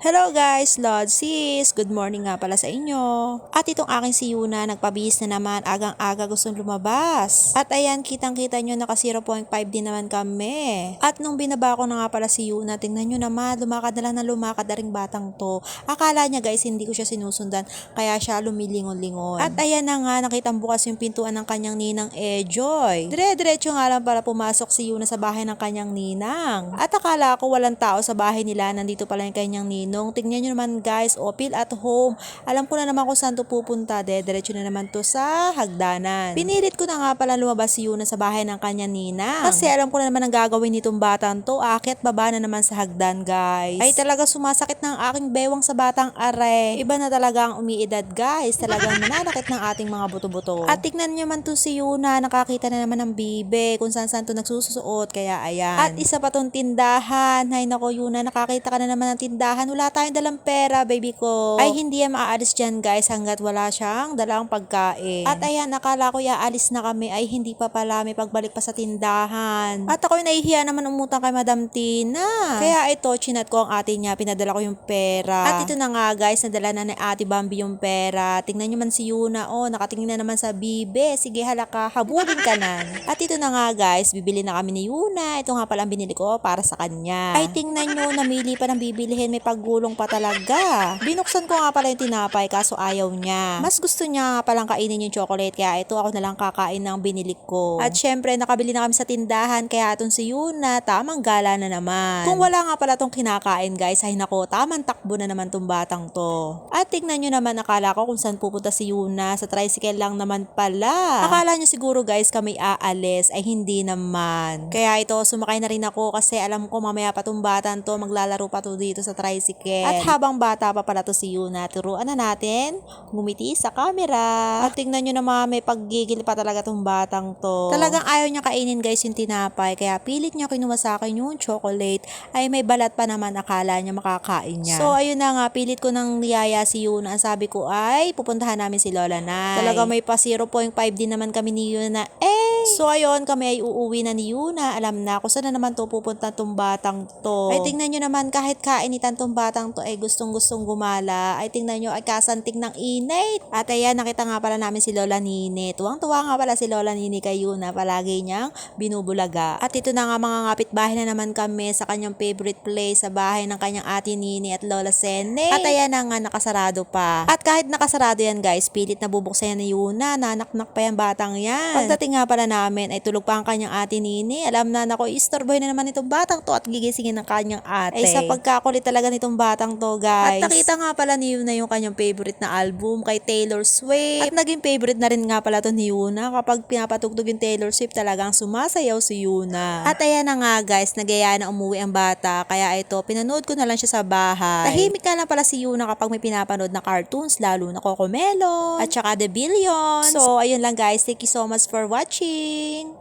Hello guys, Lord Sis! Good morning nga pala sa inyo. At itong aking si Yuna, nagpabihis na naman, agang-aga gustong lumabas. At ayan, kitang-kita nyo, naka 0.5 din naman kami. At nung binaba ko na nga pala si Yuna, tingnan nyo naman, lumakad na lang na lumakad na ring batang to. Akala niya guys, hindi ko siya sinusundan, kaya siya lumilingon-lingon. At ayan na nga, nakitang bukas yung pintuan ng kanyang ninang Ejoy. Dire-diretso nga lang para pumasok si Yuna sa bahay ng kanyang ninang. At akala ko walang tao sa bahay nila, nandito pala yung kanyang ninong. Tingnan nyo naman guys, o feel at home. Alam ko na naman kung saan to pupunta, dire-diretso na naman to sa hagdanan. Pinilit ko na nga pala lumabas si Yuna sa bahay ng kanyang ninang. Kasi alam ko na naman ang gagawin nitong batang to, akit baba na naman sa hagdan guys. Ay talaga sumasakit ng aking bewang sa batang are. Iba na talaga ang umiidad guys, talagang nananakit ng ating mga buto-buto. At tignan nyo man to si Yuna, nakakita na naman ng bibe, kung saan saan to nagsusuot, kaya ayan. At isa pa tong tindahan, hay nako Yuna, nakakita ka na naman ng tindahan, wala tayong dalang pera baby ko. Ay hindi yan maaalis dyan guys hanggat wala siyang dalang pagkain. At ayan, nakala ko yaalis na kami, ay hindi pa pala, may pagbalik pa sa tindahan. At ako'y nahihiya naman umutang kay Madam Tina. Kaya ito, chinat ko ang ate niya, pinadala ko yung pera. At ito na nga guys, nadala na ni ate Bambi yung pera. Tingnan nyo man si Yuna, oh, nakatingin na naman sa bibe. Sige halaka, habulin ka na. At ito na nga guys, bibili na kami ni Yuna. Ito nga pala ang binili ko para sa kanya. Ay tingnan nyo, namili pa ng bibilihin, may paggulong pa talaga. Binuksan ko nga pala yung tinapay kaso ayaw niya. Mas gusto niya nga palang kainin yung chocolate kaya ito ako na lang kakain ng binili ko. At syempre nakabili na kami sa tindahan kaya atong si Yuna tamang gala na naman. Kung wala nga pala tong kinakain guys ay nako tamang takbo na naman tong batang to. At tignan nyo naman akala ko kung saan pupunta si Yuna sa tricycle lang naman pala. Akala nyo siguro guys kami aalis ay hindi naman. Kaya ito sumakay na rin ako kasi alam ko mamaya pa tong batang to maglalaro pa to dito sa tricycle. At habang bata pa pala to si Yuna, turuan na natin ngumiti sa camera. At tingnan nyo naman may paggigil pa talaga tong batang to. Talagang ayaw niya kainin guys yung tinapay kaya pilit niya kinuha sa akin yung chocolate ay may balat pa naman akala niya makakain niya. So ayun na nga, pilit ko nang niyaya si Yuna. Ang sabi ko ay pupuntahan namin si Lola Nay. Talaga may pa 0.5 din naman kami ni Yuna. Eh! So ayun, kami ay uuwi na ni Yuna. Alam na kung saan na naman to pupunta tong batang to. Ay tingnan nyo naman kahit kainitan tong batang to ay gustong gustong gumala. Ay tingnan nyo ay kasantik ng init. At ayan, nakita nga pala namin si Lola Nini. Tuwang-tuwa nga pala si Lola Nini kay Yuna. Palagi niyang binubulaga. At ito na nga mga kapitbahay na naman kami sa kanyang favorite place sa bahay ng kanyang ate Nini at Lola Sene. At ayan na nga nakasarado pa. At kahit nakasarado yan guys, pilit na bubuksan ni Yuna. Nanaknak pa yan batang yan. Pagdating nga pala namin ay tulog pa ang kanyang ate Nini. Alam na nako, istorboy na naman itong batang to at gigisingin ng kanyang ate. Ay sa pagkakulit talaga nitong batang to guys. At nakita nga pala ni Yuna yung kanyang favorite na album kay Taylor Swift. At naging favorite na rin nga pala to ni Yuna. Kapag pinapatugtog yung Taylor Swift talagang sumasayaw si Yuna. At ayan na nga guys, nagaya na umuwi ang bata. Kaya ito, pinanood ko na lang siya sa bahay. Tahimik na lang pala si Yuna kapag may pinapanood na cartoons, lalo na Cocomelon at saka The Billions. So, ayun lang guys. Thank you so much for watching. い。